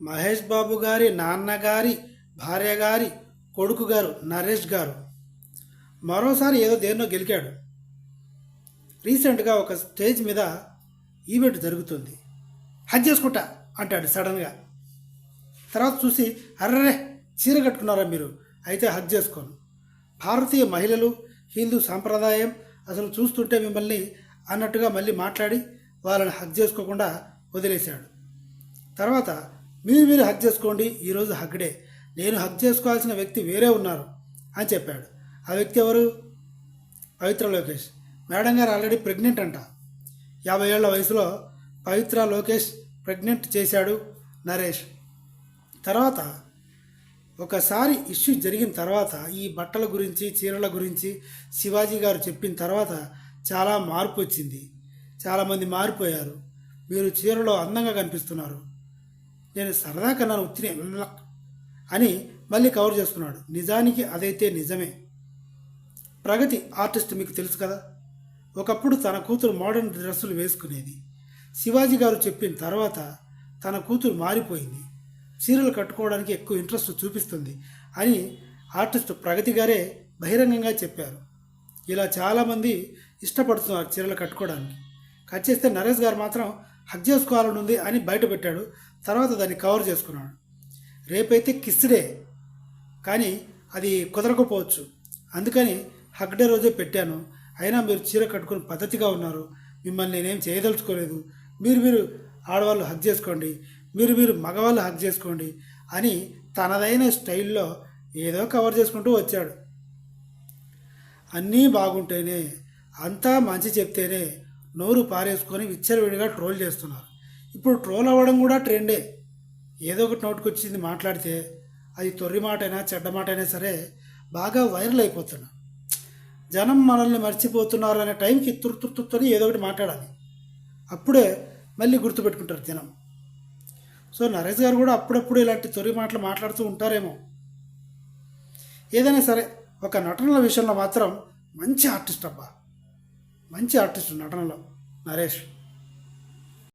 మహేష్ బాబు గారి నాన్నగారి భార్య గారి కొడుకు గారు నరేష్ గారు. మరోసారి ఏదో దేన్నో గెలికాడు. రీసెంట్గా ఒక స్టేజ్ మీద ఈవెంట్ జరుగుతుంది. హజ్ చేసుకుంటా అంటాడు సడన్గా. తర్వాత చూసి అర్రే చీర కట్టుకున్నారా మీరు? అయితే హజ్ చేసుకోను. భారతీయ మహిళలు హిందూ సాంప్రదాయం అసలు చూస్తుంటే మిమ్మల్ని అన్నట్టుగా మళ్ళీ మాట్లాడి వాళ్ళని హక్ చేసుకోకుండా వదిలేశాడు. తర్వాత మీరు మీరు హక్ చేసుకోండి ఈరోజు హక్ డే నేను హక్ చేసుకోవాల్సిన వ్యక్తి వేరే ఉన్నారు అని చెప్పాడు. ఆ వ్యక్తి ఎవరు? పవిత్ర లోకేష్. మేడం గారు ఆల్రెడీ ప్రెగ్నెంట్ అంట. యాభై ఏళ్ళ వయసులో పవిత్ర లోకేష్ ప్రెగ్నెంట్ చేశాడు నరేష్. తర్వాత ఒకసారి ఇష్యూ జరిగిన తర్వాత ఈ బట్టల గురించి చీరల గురించి శివాజీ గారు చెప్పిన తర్వాత చాలా మార్పు వచ్చింది. చాలామంది మారిపోయారు. మీరు చీరలో అందంగా కనిపిస్తున్నారు. నేను సరదాగా నన్ను వచ్చిన ఉల్లక్ అని మళ్ళీ కవర్ చేసుకున్నాడు నిజానికి అదైతే నిజమే. ప్రగతి ఆర్టిస్ట్ మీకు తెలుసు కదా? ఒకప్పుడు తన కూతురు మోడర్న్ డ్రెస్సులు వేసుకునేది. శివాజీ గారు చెప్పిన తర్వాత తన కూతురు మారిపోయింది. చీరలు కట్టుకోవడానికి ఎక్కువ ఇంట్రెస్ట్ చూపిస్తుంది అని ఆర్టిస్ట్ ప్రగతి గారే బహిరంగంగా చెప్పారు. ఇలా చాలామంది ఇష్టపడుతున్నారు చీరలు కట్టుకోవడానికి. కట్ చేస్తే నరేష్ గారు మాత్రం హక్ చేసుకోవాలని ఉంది అని బయట పెట్టాడు. తర్వాత దాన్ని కవర్ చేసుకున్నాడు. రేపైతే కిస్ డే. కానీ అది కుదరకపోవచ్చు. అందుకని హక్ డే రోజే పెట్టాను. అయినా మీరు చీర కట్టుకుని పద్ధతిగా ఉన్నారు. మిమ్మల్ని నేనేం చేయదలుచుకోలేదు. మీరు మీరు ఆడవాళ్ళు హక్ చేసుకోండి. మీరు మీరు మగవాళ్ళు హక్ చేసుకోండి అని తనదైన స్టైల్లో ఏదో కవర్ చేసుకుంటూ వచ్చాడు. అన్నీ బాగుంటేనే అంతా మంచి చెప్తేనే నోరు పారేసుకొని విచ్చలవిడిగా ట్రోల్ చేస్తున్నారు. ఇప్పుడు ట్రోల్ అవ్వడం కూడా ట్రెండే. ఏదో ఒకటి నోటుకొచ్చింది మాట్లాడితే అది తొర్రి మాటైనా చెడ్డ మాట అయినా సరే బాగా వైరల్ అయిపోతున్నా. జనం మనల్ని మర్చిపోతున్నారు అనే టైంకి తుర్తుర్తుని ఏదో ఒకటి మాట్లాడాలి. అప్పుడే మళ్ళీ గుర్తుపెట్టుకుంటారు జనం. సో నరేష్ గారు కూడా అప్పుడప్పుడు ఇలాంటి తొరి మాటలు మాట్లాడుతూ ఉంటారేమో. ఏదైనా సరే ఒక నటనల విషయంలో మాత్రం మంచి ఆర్టిస్ట్ అబ్బా. మంచి ఆర్టిస్ట్ నటనలో నరేష్.